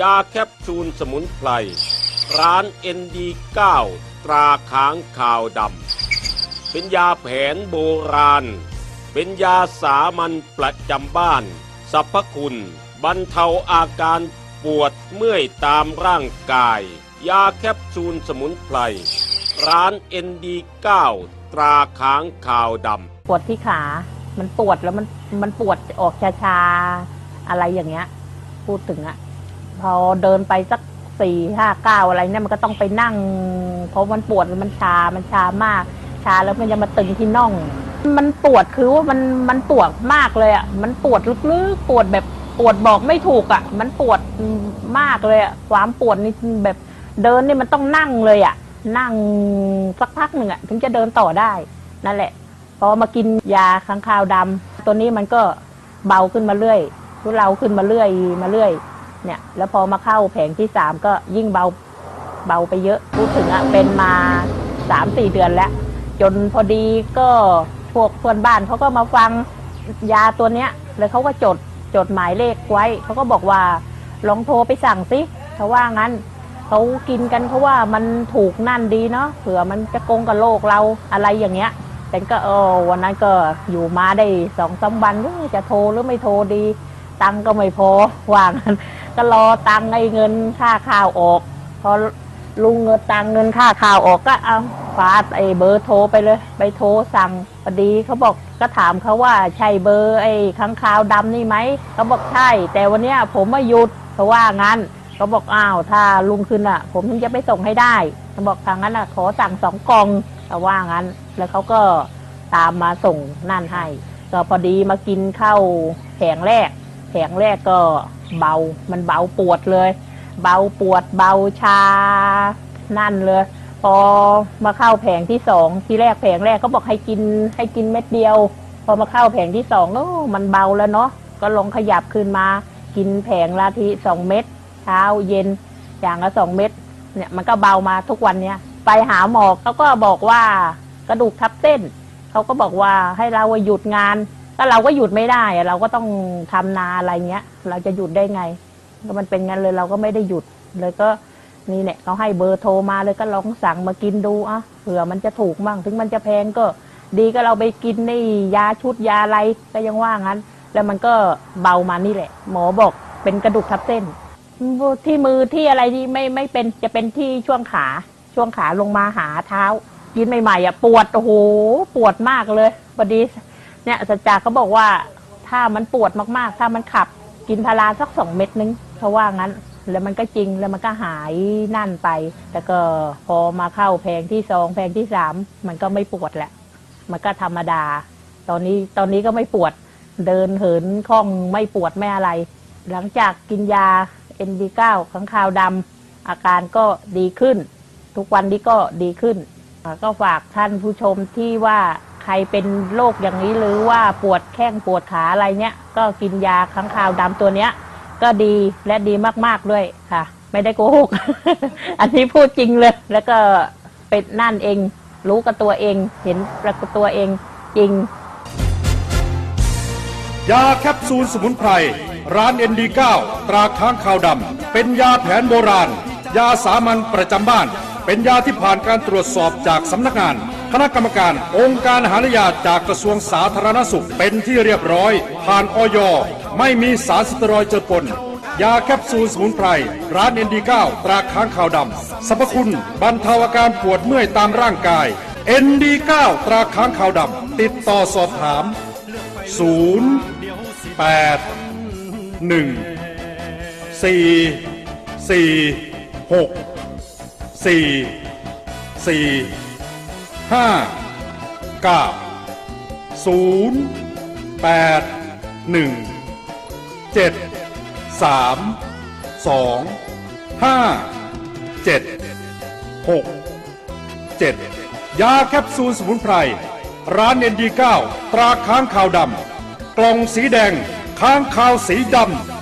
ยาแคปซูลสมุนไพร ร้าน ND9 ตราค้างขาวดำ เป็นยาแผนโบราณ เป็นยาสามัญประจำบ้าน สรรพคุณ บรรเทาอาการปวดเมื่อยตามร่างกาย ยาแคปซูลสมุนไพร ร้าน ND9 ตราค้างขาวดำ ปวดที่ขา มันปวดแล้วมันมันปวดออกชาๆ อะไรอย่างเงี้ย พูดถึงอะ พอเดินไปสักสี่ห้าเก้าอะไรเนี่ยมันก็ต้องไปนั่ง เพราะมันปวดมันชา มันชามาก ชาแล้วมันจะมาตึงที่น่อง มันปวดคือว่ามันมันปวดมากเลยอะ มันปวดลึกๆ ปวดแบบปวดบอกไม่ถูกอะ มันปวดมากเลยอะ ความปวดนี่แบบเดินนี่มันต้องนั่งเลยอะ นั่งสักพักหนึ่งอะถึงจะเดินต่อได้ นั่นแหละ พอมากินยาค้างคาวดำตัวนี้มันก็เบาขึ้นมาเรื่อยทุเลาขึ้นมาเรื่อยมาเรื่อย เนี่ย แล้วพอมาเข้าแผงที่สามก็ยิ่งเบาเบาไปเยอะพูดถึงอะเป็นมาสามสี่เดือนแล้ว จนพอดีก็พวกเพื่อนบ้านเขาก็มาฟังยาตัวเนี้ย แล้วเขาก็จดจดหมายเลขไว้เขาก็บอกว่าลองโทรไปสั่งสิเขาว่างั้นเขากินกันเขาะว่ามันถูกนั่นดีเนาะเผื่อมันจะโกงกับโลกเราอะไรอย่างเงี้ยแต่ก็เออวันนั้นก็อยู่มาได้สองสามวันจะโทรหรือไม่โทรดี ตังก็ไม่พอว่างั้น ก็รอตังค์ไอ้เงินค่าข้าวออก พอลุงเงินตังค์เงินค่าข้าวออกก็เอาฟาดไอ้เบอร์โทรไปเลย ไปโทรสั่งพอดีเขาบอกก็ถามเขาว่าใช่เบอร์ไอ้ค้างคาวดำนี่ไหมเขาบอกใช่ แต่วันเนี้ยผมมาหยุดเขาว่างั้นเขาบอกอ้าวถ้าลุงขึ้นอะ ผมถึงจะไปส่งให้ได้เขาบอกทางนั้นอะ ขอสั่งสองกล่องเขาว่างั้น แล้วเขาก็ตามมาส่งนั่นให้ ก็พอดีมากินข้าวแผงแรก แผงแรกก็เบา มันเบาปวดเลย เบาปวดเบาชา นั่นเลย พอมาเข้าแผงที่สองทีแรกแผงแรกเขาบอกให้กินให้กินเม็ดเดียว พอมาเข้าแผงที่สองโอ้มันเบาแล้วเนาะก็ลองขยับขึ้นมา กินแผงละทีสองเม็ดเช้าเย็น อย่างละสองเม็ดเนี่ยมันก็เบามาทุกวันเนี้ยไปหาหมอเขาก็บอกว่ากระดูกทับเส้นเขาก็บอกว่าให้เราหยุดงาน ก็เราก็หยุดไม่ได้อะเราก็ต้องทำนาอะไรเงี้ย เราจะหยุดได้ไง ก็มันเป็นงั้นเลยเราก็ไม่ได้หยุดเลยก็นี่เนี่ยเขาให้เบอร์โทรมาเลยก็ลองสั่งมากินดูอะเผื่อมันจะถูกมั่งถึงมันจะแพงก็ ดีก็เราไปกินนี่ยาชุดยาอะไรก็ยังว่างั้น แล้วมันก็เบามานี่แหละ หมอบอกเป็นกระดูกทับเส้น ที่มือที่อะไรที่ไม่ไม่เป็นจะเป็นที่ช่วงขาช่วงขาลงมาหาเท้า กินใหม่ๆอะปวดโอ้โหปวดมากเลยพอดี เนี่ยสัจจาเขาบอกว่าถ้ามันปวดมากๆ ถ้ามันขับกินพาราสักสองเม็ดนึงเขาว่างั้น แล้วมันก็จริงแล้วมันก็หายนั่นไป แต่ก็พอมาเข้าแพงที่สองแพงที่สามมันก็ไม่ปวดแหละ มันก็ธรรมดา ตอนนี้ตอนนี้ก็ไม่ปวดเดินเหินคล่องไม่ปวดไม่อะไร หลังจากกินยา ND9 ข้างคาวดำอาการก็ดีขึ้น ทุกวันนี้ก็ดีขึ้น ก็ฝากท่านผู้ชมที่ว่า รเป็นโรคอย่างนี้หรือว่าปวดแข้งปวดขาอะไรเนี้ยก็กินยาค้างคาวดำตัวเนี้ย ก็ดีและดีมากๆด้วยค่ะ ไม่ได้โกหก อันนี้พูดจริงเลย แล้วก็เป็นนั่นเอง รู้กับตัวเอง เห็นกับตัวเองจริง ยาแคปซูลสมุนไพร ร้านเอ็นดีเก้าตราค้างคาวดำเป็นยาแผนโบราณ ยาสามัญประจำบ้าน เป็นยาที่ผ่านการตรวจสอบจากสำนักงาน คณะกรรมการ องค์การหารยาจากกระทรวงสาธารณสุขเป็นที่เรียบร้อย ผ่านออยไม่มีสารสเตียรอยด์เจือปนยาแคปซูลสมุนไพร ร้านเอ็นดีเก้าตราค้างคาวดำสรรพคุณบรรเทาอาการปวดเมื่อยตามร่างกายเอ็นดีเก้าตราค้างคาวดำติดต่อสอบถาม0แปดหนึ่งสี่สี่ ห้าเก้าศูนย์แปดหนึ่งเจ็ดสามสองห้าเจ็ดหกเจ็ดยาแคปซูลสมุนไพร ร้านเอ็นดีเก้าตราค้างคาวดำ กล่องสีแดง ค้างคาวสีดำ